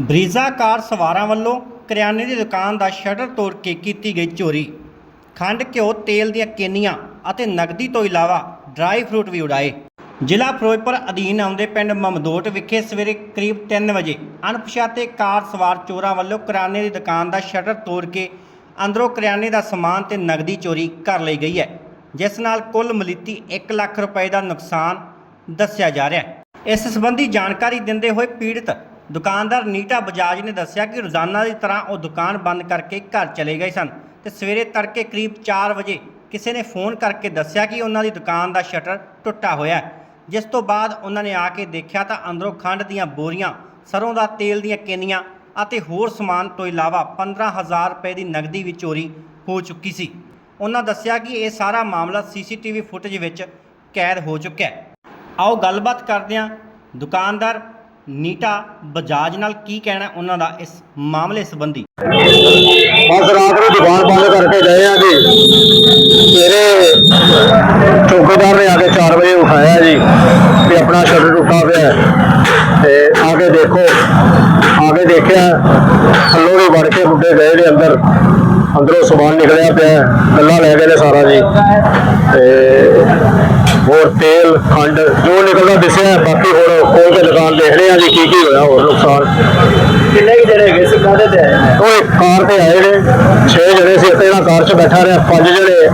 ਬਰੀਜ਼ਾ ਕਾਰ ਸਵਾਰਾਂ ਵੱਲੋਂ ਕਰਿਆਨੇ ਦੀ ਦੁਕਾਨ ਦਾ ਸ਼ਟਰ ਤੋੜ ਕੇ ਕੀਤੀ ਗਈ ਚੋਰੀ। ਖੰਡ, ਘਿਓ, ਤੇਲ ਦੀਆਂ ਕੇਨੀਆਂ ਅਤੇ ਨਗਦੀ ਤੋਂ ਇਲਾਵਾ ਡਰਾਈ ਫਰੂਟ ਵੀ ਉਡਾਏ। ਜ਼ਿਲ੍ਹਾ ਫਿਰੋਜ਼ਪੁਰ ਅਧੀਨ ਆਉਂਦੇ ਪਿੰਡ ਮਮਦੋਟ ਵਿਖੇ ਸਵੇਰੇ ਕਰੀਬ 3 ਵਜੇ ਅਣਪਛਾਤੇ ਕਾਰ ਸਵਾਰ ਚੋਰਾਂ ਵੱਲੋਂ ਕਰਿਆਨੇ ਦੀ ਦੁਕਾਨ ਦਾ ਸ਼ਟਰ ਤੋੜ ਕੇ ਅੰਦਰੋਂ ਕਰਿਆਨੇ ਦਾ ਸਮਾਨ ਤੇ ਨਗਦੀ ਚੋਰੀ ਕਰ ਲਈ ਗਈ ਹੈ, ਜਿਸ ਨਾਲ ਕੁੱਲ ਮਲੀਤੀ 1 ਲੱਖ ਰੁਪਏ ਦਾ ਨੁਕਸਾਨ ਦੱਸਿਆ ਜਾ ਰਿਹਾ ਹੈ। ਇਸ ਸੰਬੰਧੀ ਜਾਣਕਾਰੀ ਦਿੰਦੇ ਹੋਏ ਪੀੜਤ ਦੁਕਾਨਦਾਰ ਨੀਟਾ ਬਜਾਜ ਨੇ ਦੱਸਿਆ ਕਿ ਰੋਜ਼ਾਨਾ ਦੀ ਤਰ੍ਹਾਂ ਉਹ ਦੁਕਾਨ ਬੰਦ ਕਰਕੇ ਘਰ ਚਲੇ ਗਏ ਸਨ ਤੇ ਸਵੇਰੇ ਤੜਕੇ ਕਰੀਬ 4 ਵਜੇ ਕਿਸੇ ਨੇ ਫੋਨ ਕਰਕੇ ਦੱਸਿਆ ਕਿ ਉਹਨਾਂ ਦੀ ਦੁਕਾਨ ਦਾ ਸ਼ਟਰ ਟੁੱਟਾ ਹੋਇਆ ਹੈ। ਜਿਸ ਤੋਂ ਬਾਅਦ ਉਹਨਾਂ ਨੇ ਆ ਕੇ ਦੇਖਿਆ ਤਾਂ ਅੰਦਰੋਂ ਖੰਡ ਦੀਆਂ ਬੋਰੀਆਂ, ਸਰੋਂ ਦਾ ਤੇਲ ਦੀਆਂ ਕੇਨੀਆਂ ਅਤੇ ਹੋਰ ਸਮਾਨ ਤੋਂ ਇਲਾਵਾ 15000 ਰੁਪਏ ਦੀ ਨਗਦੀ ਵੀ ਚੋਰੀ ਹੋ ਚੁੱਕੀ ਸੀ। ਉਹਨਾਂ ਦੱਸਿਆ ਕਿ ਇਹ ਸਾਰਾ ਮਾਮਲਾ ਸੀਸੀਟੀਵੀ ਫੁਟੇਜ ਵਿੱਚ ਕੈਦ ਹੋ ਚੁੱਕਿਆ ਹੈ। ਆਓ ਗੱਲਬਾਤ ਕਰਦੇ ਹਾਂ ਦੁਕਾਨਦਾਰ ਨੀਟਾ ਬਜਾਜ ਨਾਲ ਕੀ ਕਹਿਣਾ ਉਹਨਾਂ ਦਾ ਇਸ ਮਾਮਲੇ ਸੰਬੰਧੀ? ਬਸ ਰਾਤ ਨੂੰ ਦੁਕਾਨ ਬੰਦ ਕਰਕੇ ਗਏ ਆ ਜੀ। ਸਵੇਰੇ ਚੌਕੀਦਾਰ ਨੇ ਆ ਕੇ 4 ਵਜੇ ਉਠਾਇਆ ਜੀ ਵੀ ਆਪਣਾ ਸ਼ਟਰ ਟੁੱਟਾ ਪਿਆ ਤੇ ਆ ਕੇ ਦੇਖੋ, ਆ ਕੇ ਦੇਖਿਆ, ਥੱਲੋਂ ਦੀ ਵੜ ਕੇ ਮੁੰਡੇ ਗਏ ਨੇ। ਅੰਦਰ ਸਮਾਨ ਨਿਕਲਿਆ ਪਿਆ। ਗੱਲਾਂ ਲੈ ਗਏ ਨੇ ਸਾਰਾ ਜੀ ਤੇ ਹੋਰ ਤੇਲ ਖੰਡ ਜੋ ਨਿਕਲਦਾ ਦਿਸਿਆ। ਬਾਕੀ ਹੁਣ ਖੋਲ ਕੇ ਦੁਕਾਨ ਦੇਖਦੇ ਆ ਜੀ ਕੀ ਕੀ ਹੋਇਆ ਹੋਰ ਨੁਕਸਾਨ ਕਿੰਨੇ ਕਿ ਜਣੇ ਹੈਗੇ ਸੀ ਕਾਹਦੇ ਤੇ ਆਏ? ਉਹ ਇੱਕ ਕਾਰ ਤੇ ਆਏ ਨੇ 6 ਜਣੇ ਸੀ ਤੇ ਇਹਨਾਂ ਕਾਰ 'ਚ ਬੈਠਾ ਰਿਹਾ ਪੰਜ ਜਣੇ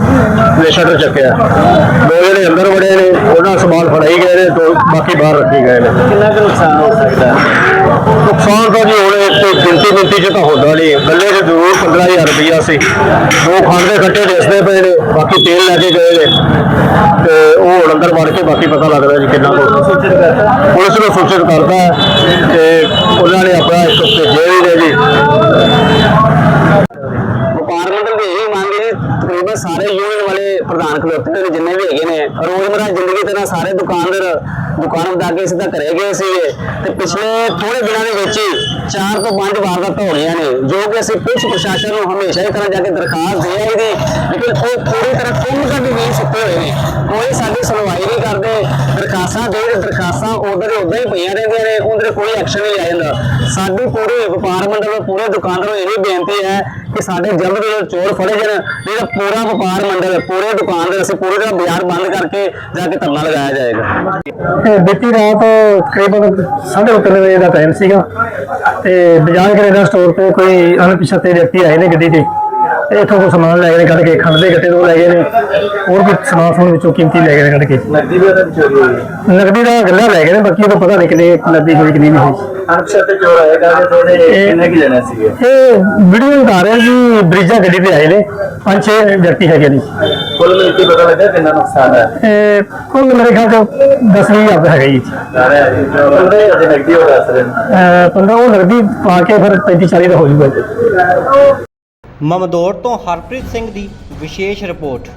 ਨੇ ਸ਼ਟਰ ਚੱਕਿਆ ਦੋ ਜਣੇ ਅੰਦਰ ਵੜੇ ਨੇ ਉਹਨਾਂ ਸਮਾਨ ਫੜਾਈ ਗਏ ਨੇ ਦੋ ਬਾਕੀ ਬਾਹਰ ਰੱਖੇ ਗਏ ਨੇ ਕਿੰਨਾ ਕੁ ਨੁਕਸਾਨ ਹੋ ਸਕਦਾ? ਨੁਕਸਾਨ ਤਾਂ ਜੀ ਗਿਣਤੀ ਗਿਣਤੀ 'ਚ ਤਾਂ ਹੁੰਦਾ ਨਹੀਂ। ਗੱਲੇ 'ਚ ਜ਼ਰੂਰ 15000 ਰੁਪਈਆ ਸੀ। ਦੋ ਖੰਡ ਦੇ ਕੱਟੇ ਦਿਸਦੇ ਪਏ ਨੇ, ਬਾਕੀ ਤੇਲ ਲੈ ਕੇ ਗਏ ਨੇ। ਤੇ ਉਹ ਹੁਣ ਅੰਦਰ ਵੜ ਕੇ ਬਾਕੀ ਪਤਾ ਲੱਗਦਾ ਜੀ ਕਿੰਨਾ ਕੁ। ਪੁਲਿਸ ਨੂੰ ਸੂਚਿਤ ਕਰਦਾ ਹੈ ਤੇ ਉਹਨਾਂ ਨੇ ਆਪਣਾ ਇੱਕ ਭੇਜੇ ਵੀ ਨੇ ਜੀ ਵਪਾਰ ਮੰਡਲ ਦੀ ਇਹੀ ਮੰਗ ਹੈ ਜੀ ਤਕਰੀਬਨ ਸਾਰੇ ਯੂਨੀਅਨ ਵਾਲੇ ਪ੍ਰਧਾਨ ਖਲੋਤੇ ਨੇ, ਜਿੰਨੇ ਵੀ ਹੈਗੇ ਨੇ, ਰੋਜ਼ਮਰਾ ਜ਼ਿੰਦਗੀ ਤੇ ਨਾ ਸਾਰੇ ਦੁਕਾਨਦਾਰ ਦੁਕਾਨ ਵਧਾ ਕੇ ਸਿੱਧਾ ਘਰੇ ਗਏ ਸੀਗੇ ਤੇ ਪਿਛਲੇ ਥੋੜੇ ਦਿਨਾਂ ਦੇ ਵਿੱਚ ਹੀ ਚਾਰ ਤੋਂ ਪੰਜ ਵਾਰਦਾਤਾਂ ਹੋ ਰਹੀਆਂ ਨੇ, ਜੋ ਕਿ ਅਸੀਂ ਪੁਲਿਸ ਪ੍ਰਸ਼ਾਸਨ ਨੂੰ ਹਮੇਸ਼ਾ ਹੀ ਤਰ੍ਹਾਂ ਜਾ ਕੇ ਦਰਖਾਸਤ ਦੇ ਆਈ ਦੀ ਲੇਕਿਨ ਉਹ ਪੂਰੀ ਤਰ੍ਹਾਂ ਕੁੰਮ ਵੀ ਨਹੀਂ ਸੁੱਤੇ ਹੋਏ ਨੇ। ਕੋਈ ਸਾਡੀ ਸੁਣਵਾਈ ਨਹੀਂ ਕਰਦੇ ਦਰਖਾਸਤਾਂ ਦੇ, ਦਰਖਾਸਤਾਂ ਉਧਰ ਦੇ ਹੀ ਪਈਆਂ ਰਹਿੰਦੀਆਂ ਨੇ, ਉਹਦੇ ਤੇ ਕੋਈ ਐਕਸ਼ਨ ਨਹੀਂ ਲਿਆ ਜਾਂਦਾ। ਸਾਡੀ ਪੂਰੇ ਵਪਾਰ ਮੰਡਲ ਨੂੰ, ਪੂਰੇ ਦੁਕਾਨਦਾਰਾਂ ਇਹ ਬੇਨਤੀ ਹੈ ਕਿ ਸਾਡੇ ਜਲਦ ਤੋਂ ਚੋਰ ਫੜੇ ਜਾਣ ਜਿਹੜਾ ਪੂਰਾ ਵਪਾਰ ਮੰਡਲ, ਪੂਰੇ ਦੁਕਾਨਦਾਰ ਅਸੀਂ ਪੂਰੇ ਦਾ ਬਾਜ਼ਾਰ ਬੰਦ ਕਰਕੇ ਜਾ ਕੇ ਧਰਨਾ ਲਗਾਇਆ ਜਾਏਗਾ। ਬੀਤੀ ਰਾਤ ਤਕਰੀਬਨ 3:30 ਵਜੇ ਦਾ ਟਾਈਮ ਸੀਗਾ, ਤੇ ਬਜਾਜ ਕਰਿਆਨਾ ਸਟੋਰ ਤੋਂ ਕੋਈ ਅਣਪਛਾਤੇ ਵਿਅਕਤੀ ਆਏ ਨੇ ਗੱਡੀ ਤੇ ਤੇ। ਇੱਥੋਂ ਕੋਈ ਸਮਾਨ ਲੈ ਗਏ ਨੇ ਕੱਢ ਕੇ ਖੰਡ ਦੇ ਗੱਟੇ ਤੋਂ ਲੈ ਗਏ ਨੇ ਹੋਰ ਵੀ ਸਮਾਨ ਸਮੂਨ ਵਿੱਚੋਂ ਕੀਮਤੀ ਲੈ ਗਏ ਨੇ ਕੱਢ ਕੇ। ਨਕਦੀ ਵੀ ਉਹਦਾ ਚੋਰੀ ਹੋਈ। ਹੈ। ਨਗਦੀ ਦਾ ਗੱਲਾ ਲੈ ਗਏ ਨੇ ਬਾਕੀ ਉਹਦਾ ਪਤਾ ਨਹੀਂ ਕਿੰਨੇ ਨਗਦੀ ਹੋਈ ਕਿੰਨੀ ਨਹੀਂ ਹੋਈ। ਅਣਪਛਾਤੇ ਚੋਰ ਆਏ ਕਾਹਦੇ ਤੇ ਕਿੰਨੇ ਕਿ ਇਹ ਵੀਡੀਓ ਰਿਹਾ ਜੀ ਬ੍ਰਿਜਾ ਗੱਡੀ ਤੇ ਆਏ ਨੇ ਪੰਜ ਛੇ ਵਿਅਕਤੀ ਹੈਗੇ ਨੇ। ਕੁੱਲ ਮਿਲ ਕੇ ਪਤਾ ਲੱਗਾ ਕਿੰਨਾ ਨੁਕਸਾਨ ਹੈ? ਇਹ ਕੁੱਲ ਮੇਰੇ ਖਿਆਲ ਚ 10 ਵੀਹ ਹਜ਼ਾਰ ਦਾ ਹੈਗਾ ਜੀ। ਸਾਰੇ ਉਹਦੇ ਅਜੇ ਨਕਦੀ ਹੋ ਰਹੇ ਅਹ 15 ਉਹ ਨਗਦੀ ਪਾ ਕੇ ਫਿਰ 35 40 ਦਾ ਹੋ ਜੂਗਾ ਮਮਦੋੜ ਤੋਂ ਹਰਪ੍ਰੀਤ ਸਿੰਘ ਦੀ ਵਿਸ਼ੇਸ਼ ਰਿਪੋਰਟ।